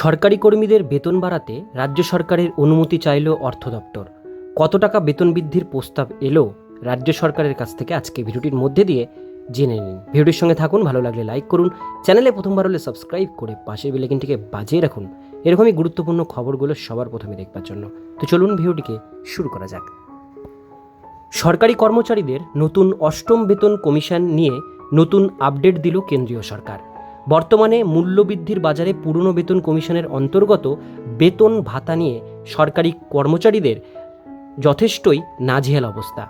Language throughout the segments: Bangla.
সরকারি কর্মীদের বেতন বাড়াতে রাজ্য সরকারের অনুমতি চাইল অর্থ দপ্তর। কত টাকা বেতন বৃদ্ধির প্রস্তাব এলো, রাজ্য সরকারের কাছ থেকে আজকে ভিডিওটির মধ্যে দিয়ে জেনে নিন। ভিডিওটির সঙ্গে থাকুন, ভালো লাগলে লাইক করুন, চ্যানেলে প্রথমবার হলে সাবস্ক্রাইব করে পাশের বেলাইকিনটিকে বাজিয়ে রাখুন। এরকমই গুরুত্বপূর্ণ খবরগুলো সবার প্রথমে দেখবার জন্য। তো চলুন ভিডিওটিকে শুরু করা যাক। সরকারি কর্মচারীদের নতুন অষ্টম বেতন কমিশন নিয়ে নতুন আপডেট দিল কেন্দ্রীয় সরকার। বর্তমানে মূল্যবৃদ্ধির বাজারে পুরনো বেতন কমিশনের অন্তর্গত বেতন ভাতা নিয়ে সরকারি কর্মচারীদের যথেষ্টই নাজেহাল অবস্থা।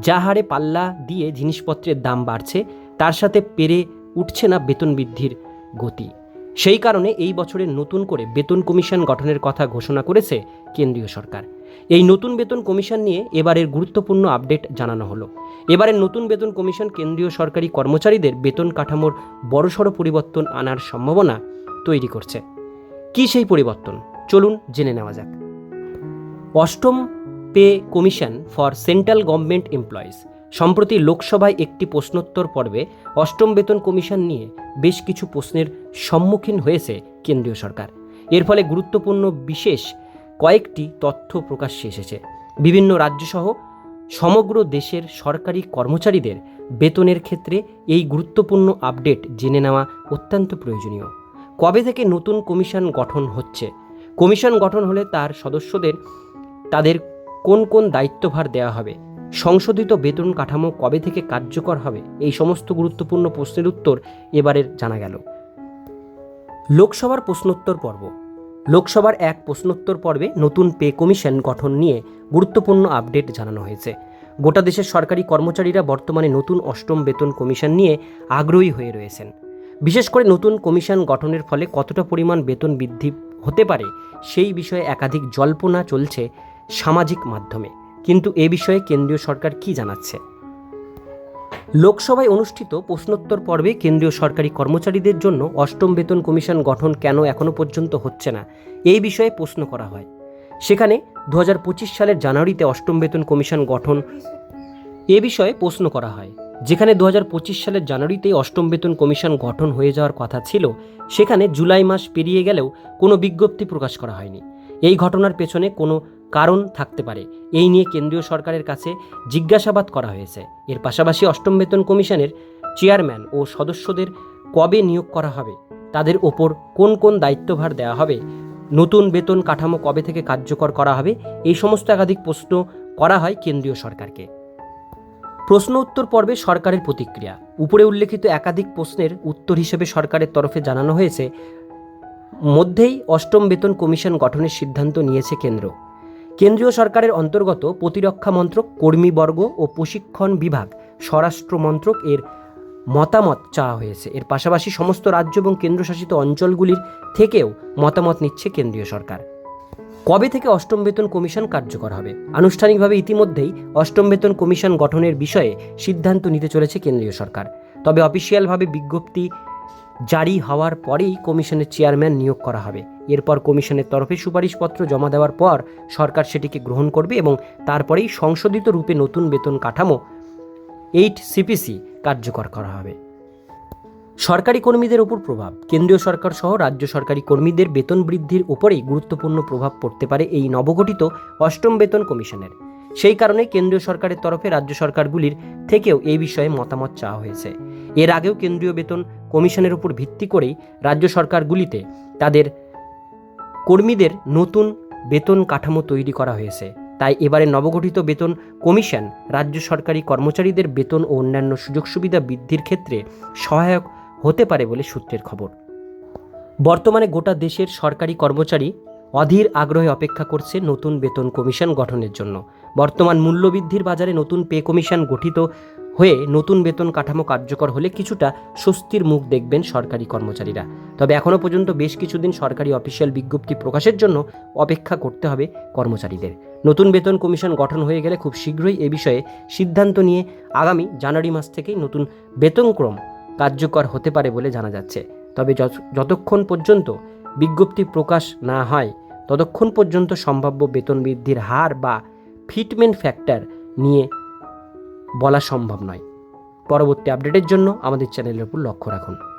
যা হারে পাল্লা দিয়ে জিনিসপত্রের দাম বাড়ছে, তার সাথে পেরে উঠছে না বেতন বৃদ্ধির গতি। সেই কারণে এই বছরের নতুন করে বেতন কমিশন গঠনের কথা ঘোষণা করেছে কেন্দ্রীয় সরকার। এই নতুন বেতন কমিশন নিয়ে এবারের গুরুত্বপূর্ণ আপডেট জানানো হলো। এবারের নতুন বেতন কমিশন কেন্দ্রীয় সরকারি কর্মচারীদের বেতন কাঠামোর বড়সড় পরিবর্তন আনার সম্ভাবনা তৈরি করছে। কি সেই পরিবর্তন? চলুন জেনে নেওয়া যাক। অষ্টম pay commission for central government employees. সম্প্রতি লোকসভায় একটি প্রশ্নোত্তর পর্বে অষ্টম বেতন কমিশন নিয়ে বেশ কিছু প্রশ্নের সম্মুখীন হয়েছে কেন্দ্রীয় সরকার। এর ফলে গুরুত্বপূর্ণ বিশেষ কয়েকটি তথ্য প্রকাশ্যে এসেছে। বিভিন্ন রাজ্যসহ সমগ্র দেশের সরকারি কর্মচারীদের বেতনের ক্ষেত্রে এই গুরুত্বপূর্ণ আপডেট জেনে নেওয়া অত্যন্ত প্রয়োজনীয়। কবে থেকে নতুন কমিশন গঠন হচ্ছে? কমিশন গঠন হলে তার সদস্যদের তাদের কোন কোন দায়িত্বভার দেওয়া হবে? সংশোধিত বেতন কাঠামো কবে থেকে কার্যকর হবে? এই সমস্ত গুরুত্বপূর্ণ প্রশ্নের উত্তর এবারের জানা গেল। লোকসভার প্রশ্নোত্তর পর্ব। লোকসভার এক প্রশ্নোত্তর পর্বে নতুন পে কমিশন গঠন নিয়ে গুরুত্বপূর্ণ আপডেট জানানো হয়েছে। গোটা দেশের সরকারি কর্মচারীরা বর্তমানে নতুন অষ্টম বেতন কমিশন নিয়ে আগ্রহী হয়ে রয়েছেন। বিশেষ করে নতুন কমিশন গঠনের ফলে কতটা পরিমাণ বেতন বৃদ্ধি হতে পারে সেই বিষয়ে একাধিক জল্পনা চলছে সামাজিক মাধ্যমে। কিন্তু এ বিষয়ে কেন্দ্রীয় সরকার কি জানাচ্ছে? লোকসভায় অনুষ্ঠিত প্রশ্নোত্তর পর্বে কেন্দ্রীয় সরকারি কর্মচারীদের জন্য অষ্টম বেতন কমিশন গঠন কেন এখনও পর্যন্ত হচ্ছে না? এই বিষয়ে প্রশ্ন করা হয়। সেখানে দু হাজার পঁচিশ সালের জানুয়ারিতে অষ্টম বেতন কমিশন গঠন এ বিষয়ে প্রশ্ন করা হয়। যেখানে দুহাজার পঁচিশ সালের জানুয়ারিতেই অষ্টম বেতন কমিশন গঠন হয়ে যাওয়ার কথা ছিল, সেখানে জুলাই মাস পেরিয়ে গেলেও কোনো বিজ্ঞপ্তি প্রকাশ করা হয়নি। এই ঘটনার পেছনে কোনো কারণ থাকতে পারে। এই নিয়ে কেন্দ্রীয় সরকারের কাছে জিজ্ঞাসাবাদ করা হয়েছে। এর পাশাপাশি অষ্টম বেতন কমিশনের চেয়ারম্যান ও সদস্যদের কবে নিয়োগ করা হবে, তাদের ওপর কোন কোন দায়িত্বভার দেওয়া হবে, নতুন বেতন কাঠামো কবে থেকে কার্যকর করা হবে, এই সমস্ত একাধিক প্রশ্ন করা হয় কেন্দ্রীয় সরকারকে। প্রশ্ন উত্তর পর্বে সরকারের প্রতিক্রিয়া। উপরে উল্লেখিত একাধিক প্রশ্নের উত্তর হিসেবে সরকারের তরফে জানানো হয়েছে, মধ্যেই অষ্টম বেতন কমিশন গঠনের সিদ্ধান্ত নিয়েছে কেন্দ্র। কেন্দ্রীয় সরকারের অন্তর্গত প্রতিরক্ষা মন্ত্রক কর্মীবর্গ ও প্রশিক্ষণ বিভাগ, স্বরাষ্ট্র মন্ত্রক এর মতামত চাওয়া হয়েছে। এর পাশাপাশি সমস্ত রাজ্য এবং কেন্দ্রশাসিত অঞ্চলগুলির থেকেও মতামত নিচ্ছে কেন্দ্রীয় সরকার। কবে থেকে অষ্টম বেতন কমিশন কার্যকর হবে? আনুষ্ঠানিকভাবে ইতিমধ্যেই অষ্টম বেতন কমিশন গঠনের বিষয়ে সিদ্ধান্ত নিতে চলেছে কেন্দ্রীয় সরকার। তবে অফিসিয়ালভাবে বিজ্ঞপ্তি জারি হওয়ার পরেই কমিশনের চেয়ারম্যান নিয়োগ করা হবে। এরপর কমিশনের তরফে সুপারিশপত্র জমা দেওয়ার পর সরকার সেটিকে গ্রহণ করবে এবং তারপরেই সংশোধিত রূপে নতুন বেতন কাঠামো এইট সিপিসি কার্যকর করা হবে। সরকারি কর্মীদের ওপর প্রভাব। কেন্দ্রীয় সরকার সহ রাজ্য সরকারি কর্মীদের বেতন বৃদ্ধির উপরেই গুরুত্বপূর্ণ প্রভাব পড়তে পারে এই নবগঠিত অষ্টম বেতন কমিশনের। সেই কারণে কেন্দ্রীয় সরকারের তরফে রাজ্য সরকারগুলির থেকেও এই বিষয়ে মতামত চাওয়া হয়েছে। এর আগেও কেন্দ্রীয় বেতন কমিশনের উপর ভিত্তি করেই রাজ্য সরকারগুলিতে তাদের কর্মীদের নতুন বেতন কাঠামো তৈরি করা হয়েছে। তাই এবারে নবগঠিত বেতন কমিশন রাজ্য সরকারি কর্মচারীদের বেতন ও অন্যান্য সুযোগ সুবিধা বৃদ্ধির ক্ষেত্রে সহায়ক হতে পারে বলে সূত্রের খবর। বর্তমানে গোটা দেশের সরকারি কর্মচারী অধীর আগ্রহে অপেক্ষা করছে নতুন বেতন কমিশন গঠনের জন্য। বর্তমান মূল্যবৃদ্ধির বাজারে নতুন পে কমিশন গঠিত হয়ে নতুন বেতন কাঠামো কার্যকর হলে কিছুটা স্বস্তির মুখ দেখবেন সরকারি কর্মচারীরা। তবে এখনও পর্যন্ত বেশ কিছুদিন সরকারি অফিসিয়াল বিজ্ঞপ্তি প্রকাশের জন্য অপেক্ষা করতে হবে কর্মচারীদের। নতুন বেতন কমিশন গঠন হয়ে গেলে খুব শীঘ্রই এ বিষয়ে সিদ্ধান্ত নিয়ে আগামী জানুয়ারি মাস থেকেই নতুন বেতনক্রম কার্যকর হতে পারে বলে জানা যাচ্ছে। তবে যতক্ষণ পর্যন্ত বিজ্ঞপ্তি প্রকাশ না হয় ততক্ষণ পর্যন্ত সম্ভাব্য বেতন বৃদ্ধির হার বা ফিটমেন্ট ফ্যাক্টর নিয়ে বলা সম্ভব নয়। পরবর্তী আপডেটের জন্য আমাদের চ্যানেলের উপর লক্ষ্য রাখুন।